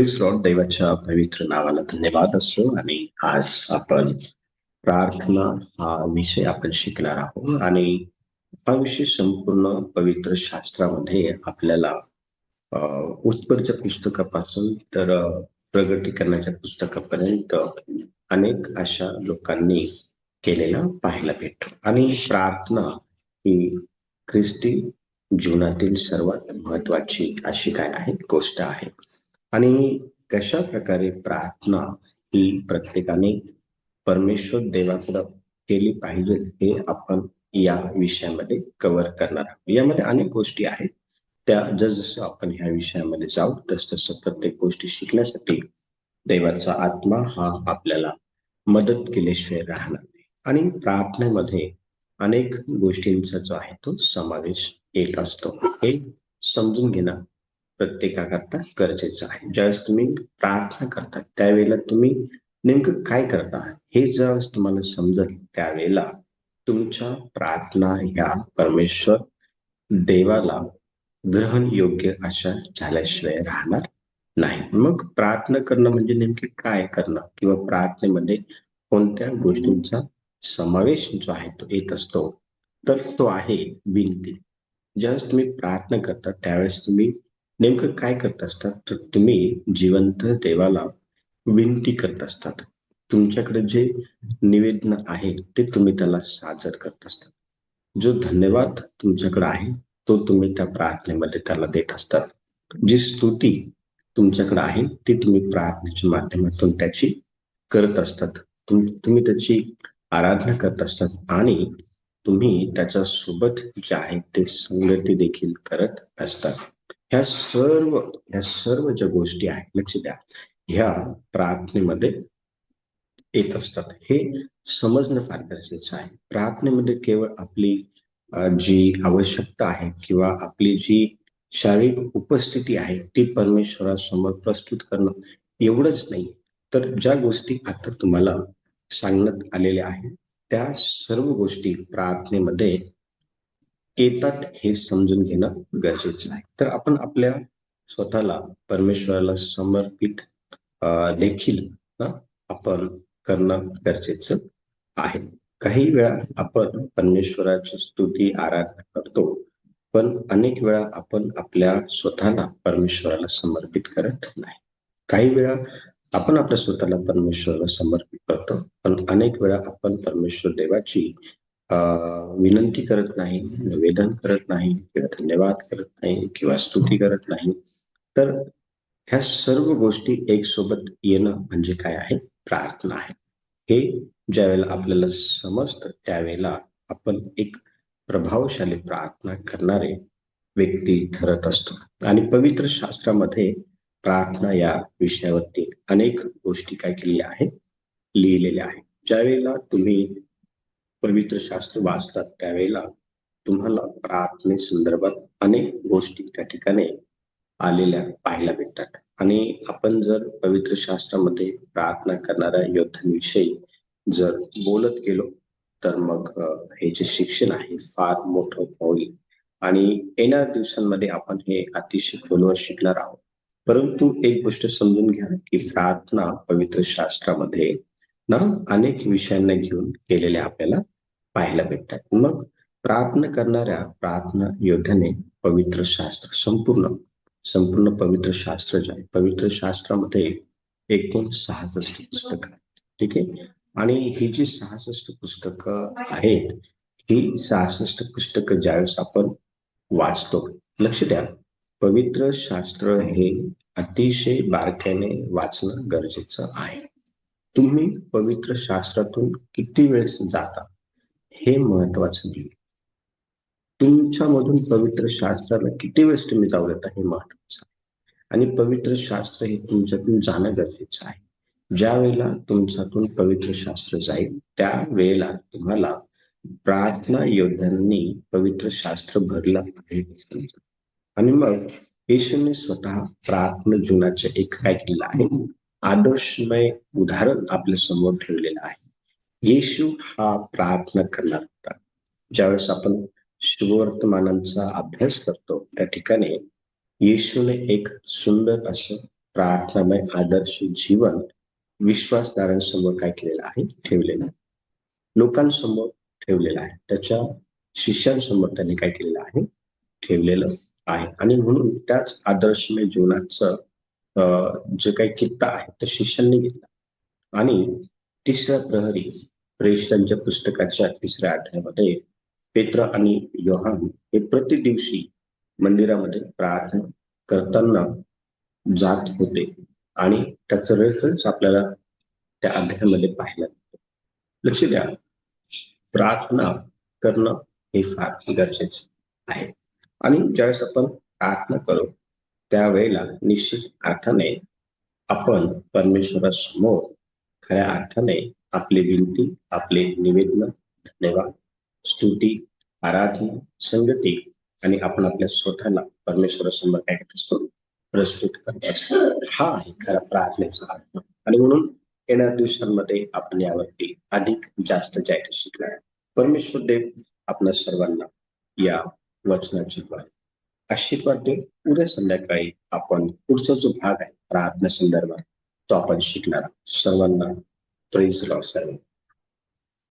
देवाच्या दैवाच्या पवित्र नावाला धन्यवाद असो आणि आज आपण प्रार्थना हा विषय आपण शिकणार आहोत. आणि हा विषय संपूर्ण पवित्र शास्त्रामध्ये आपल्याला अं, पुस्तकापासून तर प्रगटीकरणाच्या पुस्तकापर्यंत अनेक अशा लोकांनी केलेला पाहायला भेटतो. आणि प्रार्थना ही ख्रिस्ती जीवनातील सर्वात महत्वाची अशी काय आहे? गोष्ट आहे. आणि कशा प्रकारे प्रार्थना ही प्रत्येकाने परमेश्वर देवाकडं केली पाहिजे हे आपण या विषयामध्ये कव्हर करणार आहोत. यामध्ये अनेक गोष्टी आहेत. त्या जसजसं आपण ह्या विषयामध्ये जाऊ तसतसं प्रत्येक गोष्टी शिकण्यासाठी देवाचा आत्मा हा आपल्याला मदत केल्याशिवाय राहणार नाही. आणि प्रार्थनेमध्ये अनेक गोष्टींचा जो आहे तो समावेश येत असतो. हे समजून घेणं प्रत्येकाकरता गरजेचं आहे. ज्यावेळेस तुम्ही प्रार्थना करता त्यावेळेला तुम्ही नेमकं काय करता हे ज्यावेळेस तुम्हाला समजेल त्यावेळेला तुमच्या प्रार्थना ह्या परमेश्वर देवाला ग्रहण योग्य अशा झाल्याशिवाय राहणार नाही. मग प्रार्थना करणं म्हणजे नेमके काय करणं? किंवा प्रार्थनेमध्ये कोणत्या गोष्टींचा समावेश जो आहे तो येत असतो तर तो आहे विनंती. ज्यावेळेस तुम्ही प्रार्थना करता त्यावेळेस तुम्ही नेमकं काय करत असतात? तर तुम्ही जिवंत देवाला विनंती करत असतात. तुमच्याकडे जे निवेदन आहे ते तुम्ही त्याला सादर करत असतात. जो धन्यवाद तुमच्याकडे आहे तो तुम्ही त्या प्रार्थनेमध्ये त्याला देत असतात. जी स्तुती तुमच्याकडे आहे ती तुम्ही प्रार्थनेच्या माध्यमातून त्याची करत असतात. तुम तुम्ही त्याची आराधना करत असतात आणि तुम्ही त्याच्यासोबत जे आहे ते संगती देखील करत असतात. ह्या सर्व ह्या सर्व ज्या गोष्टी आहेत लक्ष द्या ह्या प्रार्थनेमध्ये येत असतात. हे समजणं फार गरजेचं आहे. प्रार्थनेमध्ये केवळ आपली जी आवश्यकता आहे किंवा आपली जी शारीरिक उपस्थिती आहे ती परमेश्वरासमोर प्रस्तुत करणं एवढंच नाही. तर ज्या गोष्टी आता तुम्हाला सांगण्यात आलेल्या आहेत त्या सर्व गोष्टी प्रार्थनेमध्ये येतात हे समजून घेणं गरजेचं आहे. तर आपण आपल्या स्वतःला परमेश्वराला समर्पित देखील आपण करणं गरजेचं आहे. काही वेळा आपण परमेश्वराची स्तुती आराधना करतो पण अनेक वेळा आपण आपल्या स्वतःला परमेश्वराला समर्पित करत नाही. काही वेळा आपण आपल्या स्वतःला परमेश्वराला समर्पित करतो पण अनेक वेळा आपण परमेश्वर देवाची विनंती करत नाही निवेदन करत नाही किंवा धन्यवाद करत नाही किंवा स्तुती करत नाही. तर ह्या सर्व गोष्टी एक सोबत येणं म्हणजे काय आहे? प्रार्थना आहे. हे ज्यावेळेला आपल्याला समजतं त्यावेळेला आपण एक प्रभावशाली प्रार्थना करणारे व्यक्ती ठरत असतो. आणि पवित्र शास्त्रामध्ये प्रार्थना या विषयावरती अनेक गोष्टी काय केलेल्या आहेत? लिहिलेल्या आहेत. ज्यावेळेला तुम्ही पवित्र शास्त्र वाचतात त्यावेळेला तुम्हाला प्रार्थने संदर्भात अनेक गोष्टी त्या ठिकाणी आलेल्या पाहायला भेटतात. आणि आपण जर पवित्र शास्त्रामध्ये प्रार्थना करणाऱ्या योद्ध्यांविषयी जर बोलत गेलो तर मग हे जे शिक्षण आहे फार मोठं होईल. आणि येणाऱ्या दिवसांमध्ये आपण हे अतिशय खोलवर शिकणार आहोत. परंतु एक गोष्ट समजून घ्या की प्रार्थना पवित्र शास्त्रामध्ये ना? अनेक विषयांना घेऊन केलेल्या आपल्याला पाहायला भेटतात. मग प्रार्थना करणाऱ्या प्रार्थना योद्ध्याने पवित्र शास्त्र संपूर्ण संपूर्ण पवित्र शास्त्र जे आहे पवित्र शास्त्रामध्ये एकूण सहासष्ट पुस्तक आहे ठीक आहे? आणि ही जी सहासष्ट पुस्तकं आहेत ही सहासष्ट पुस्तकं ज्यावेळेस आपण वाचतो लक्ष द्या. पवित्र शास्त्र हे अतिशय बारकाईने वाचणं गरजेचं आहे. तुम्ही पवित्र शास्त्रातून किती वेळेस जाता? हे महत्वाचं नाही. तुमच्यामधून पवित्र शास्त्राला किती वेळेस तुम्ही जाऊ देता हे महत्वाचं आहे. आणि पवित्र शास्त्र हे तुमच्यातून जाणं गरजेचं आहे. ज्या वेळेला तुमच्यातून पवित्र शास्त्र जाईल त्या वेळेला तुम्हाला प्रार्थना योद्ध्यांनी पवित्र शास्त्र भरला आणि मग येशूने स्वतः प्रार्थना जीवनाचे एक काय केला आहे? आदर्शमय उदाहरण आपल्यासमोर ठेवलेलं आहे. येशू हा प्रार्थना करणार होता. ज्यावेळेस आपण शुभवर्तमानांचा अभ्यास करतो त्या ठिकाणी येशूने एक सुंदर असं प्रार्थनामय आदर्श जीवन विश्वासदारांसमोर काय केलेलं आहे? ठेवलेलं आहे. लोकांसमोर ठेवलेलं आहे. त्याच्या शिष्यांसमोर त्यांनी काय केलेलं आहे? ठेवलेलं आहे. आणि म्हणून त्याच आदर्शमय जीवनाचं जे काही कित्ता आहे तो शिष्यांनी घेतला. आणि तिसऱ्या प्रहरी प्रेषितांच्या पुस्तकाच्या तिसऱ्या अध्यायामध्ये पेत्र आणि योहान हे प्रति दिवशी मंदिरामध्ये प्रार्थना करताना जात होते. आणि त्याचं रेफरन्स आपल्याला त्या अध्यायामध्ये पाहायला मिळतो. लक्ष द्या. प्रार्थना करणं हे फार गरजेचं आहे. आणि ज्यावेळेस आपण प्रार्थना करू त्यावेळेला निश्चित अर्थाने आपण परमेश्वरासमोर खऱ्या अर्थाने आपली विनंती आपले निवेदन धन्यवाद स्तुती आराधना संगती आणि आपण आपल्या स्वतःला परमेश्वरासमोर काय करत असतो? प्रस्तुत करत असतो. हा आहे खरा प्रार्थनेचा अर्थ. आणि म्हणून येणाऱ्या दिवसांमध्ये आपण यावरती अधिक जास्त जायचं शिकणार. आहे. परमेश्वर देव आपल्या सर्वांना या वचनाची द्वारे आशीर्वाद वाटते. उद्या संध्याकाळी आपण पुढचा जो भाग आहे प्रार्थना संदर्भात तो आपण शिकणार सर्वांना प्रेज लॉ सर्व